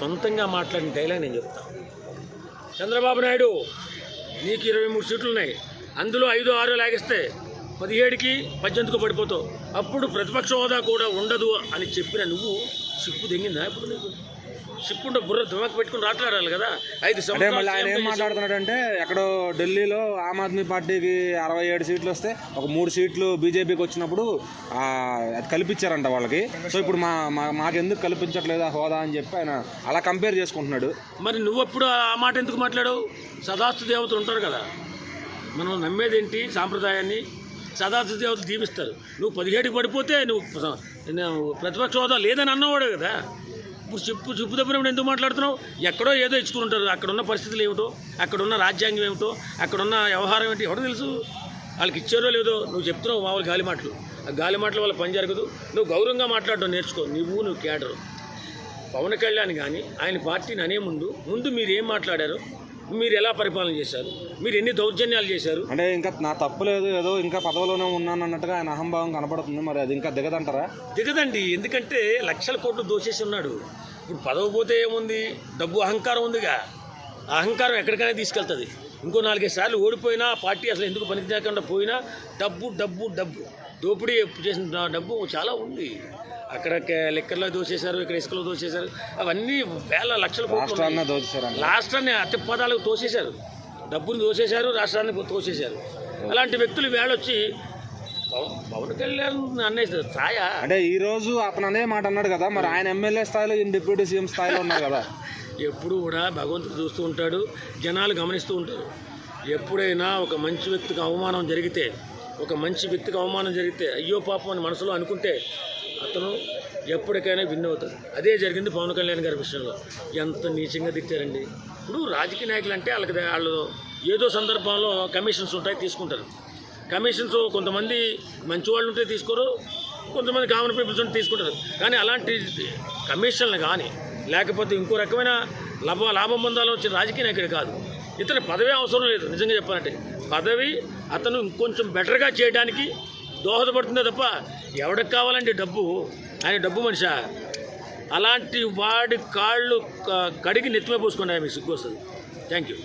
సొంతంగా మాట్లాడిన డైలాగ్ నేను చెప్తాను చంద్రబాబు నాయుడు నీకు ఇరవై మూడు సీట్లు ఉన్నాయి. అందులో ఐదు ఆరు లాగిస్తే పదిహేడుకి పద్దెనిమిదికి పడిపోతావు. అప్పుడు ప్రతిపక్ష హోదా కూడా ఉండదు అని చెప్పిన నువ్వు సిప్పు తెంగిందా ఇప్పుడు నీకు? సిప్పుంటే బుర్ర దుమకు పెట్టుకుని రాట్లాడాలి కదా? ఐదు అంటే మళ్ళీ ఆయన ఏం మాట్లాడుతున్నాడు అంటే ఎక్కడో ఢిల్లీలో ఆమ్ ఆద్మీ పార్టీకి అరవై ఏడు సీట్లు వస్తే ఒక మూడు సీట్లు బీజేపీకి వచ్చినప్పుడు అది కల్పించారంట వాళ్ళకి. సో ఇప్పుడు మా మాకెందుకు కల్పించట్లేదు హోదా అని చెప్పి ఆయన అలా కంపేర్ చేసుకుంటున్నాడు. మరి నువ్వు అప్పుడు ఆ మాట ఎందుకు మాట్లాడావు? సదాస్తు దేవతలు ఉంటారు కదా. మనం నమ్మేదేంటి సాంప్రదాయాన్ని? సదాస్తు దేవతలు దీవిస్తారు. నువ్వు పదిహేడుకి పడిపోతే నువ్వు ప్రతిపక్ష హోదా లేదని అన్నవాడు కదా. ఇప్పుడు చెప్పు చెప్పు తప్పినప్పుడు ఎందుకు మాట్లాడుతున్నావు? ఎక్కడో ఏదో ఇచ్చుకుంటారు అక్కడ ఉన్న పరిస్థితులు ఏమిటో అక్కడ ఉన్న రాజ్యాంగం ఏమిటో అక్కడ ఉన్న వ్యవహారం ఏంటి ఎవడో తెలుసు. వాళ్ళకి ఇచ్చారో లేదో నువ్వు చెప్తున్నావు మామూలు గాలి మాటలు. ఆ గాలి మాటల వల్ల పని జరగదు. నువ్వు గౌరవంగా మాట్లాడడం నేర్చుకో. నువ్వు నువ్వు కేడరు. పవన్ కళ్యాణ్ కానీ ఆయన పార్టీని అనే ముందు ముందు మీరు ఏం మాట్లాడారు? మీరు ఎలా పరిపాలన చేశారు? మీరు ఎన్ని దౌర్జన్యాలు చేశారు? అంటే ఇంకా నా తప్పు లేదు ఏదో ఇంకా పదవిలోనే ఉన్నాను అన్నట్టుగా ఆయన అహంభావం కనపడుతుంది. మరి అది ఇంకా దిగదంటారా? దిగదండి. ఎందుకంటే లక్షల కోట్లు దోచేసి ఉన్నాడు. ఇప్పుడు పదవి పోతే ఏముంది? డబ్బు అహంకారం ఉందిగా. అహంకారం ఎక్కడికైనా తీసుకెళ్తుంది. ఇంకో నాలుగైదు సార్లు ఓడిపోయినా పార్టీ అసలు ఎందుకు పనిచేయకుండా పోయినా డబ్బు డబ్బు డబ్బు. దోపిడీ చేసిన డబ్బు చాలా ఉంది. అక్కడ లెక్కల్లో దోచేశారు ఇక్కడ ఇసుకలో దోచేశారు అవన్నీ వేల లక్షల కోట్లు. రాష్ట్రాన్ని అతి పదాలకు తోసేశారు. డబ్బులు తోసేశారు రాష్ట్రాన్ని తోసేశారు. అలాంటి వ్యక్తులు వేళొచ్చి పవన్ కళ్యాణ్ అన్నేది ఛాయ. అంటే ఈ రోజు అతను అనే మాట అన్నాడు కదా మరి ఆయన ఎమ్మెల్యే స్థాయిలో ఈయన డిప్యూటీ సీఎం స్థాయిలో ఉన్నారు కదా. ఎప్పుడు కూడా భగవంతుడు చూస్తూ ఉంటాడు జనాలు గమనిస్తూ ఉంటారు. ఎప్పుడైనా ఒక మంచి వ్యక్తికి అవమానం జరిగితే ఒక మంచి వ్యక్తికి అవమానం జరిగితే అయ్యో పాపం అని మనసులో అనుకుంటే అతను ఎప్పటికైనా విన్ అవుతాడు. అదే జరిగింది పవన్ కళ్యాణ్ గారి విషయంలో. ఎంత నీచంగా తిట్టారండి. ఇప్పుడు రాజకీయ నాయకులు అంటే వాళ్ళకి వాళ్ళు ఏదో సందర్భంలో కమిషన్స్ ఉంటాయి తీసుకుంటారు. కమిషన్స్ కొంతమంది మంచి వాళ్ళు ఉంటే తీసుకోరు కొంతమంది కామన్ పీపుల్స్ ఉంటే తీసుకుంటారు. కానీ అలాంటి కమిషన్లు కానీ లేకపోతే ఇంకో రకమైన లాభ లాభం పొందాలో వచ్చిన రాజకీయ నాయకుడు కాదు. ఇతని పదవి అవసరం లేదు నిజంగా చెప్పాలంటే. పదవి అతను ఇంకొంచెం బెటర్గా చేయడానికి దోహదపడుతుందే తప్ప ఎవడికి కావాలంటే డబ్బు? ఆయన డబ్బు మనిషా? అలాంటి వాడి కాళ్ళు కడిగి నెత్తిమే పోసుకున్నాయి మీకు సిగ్గు వస్తుంది. Thank you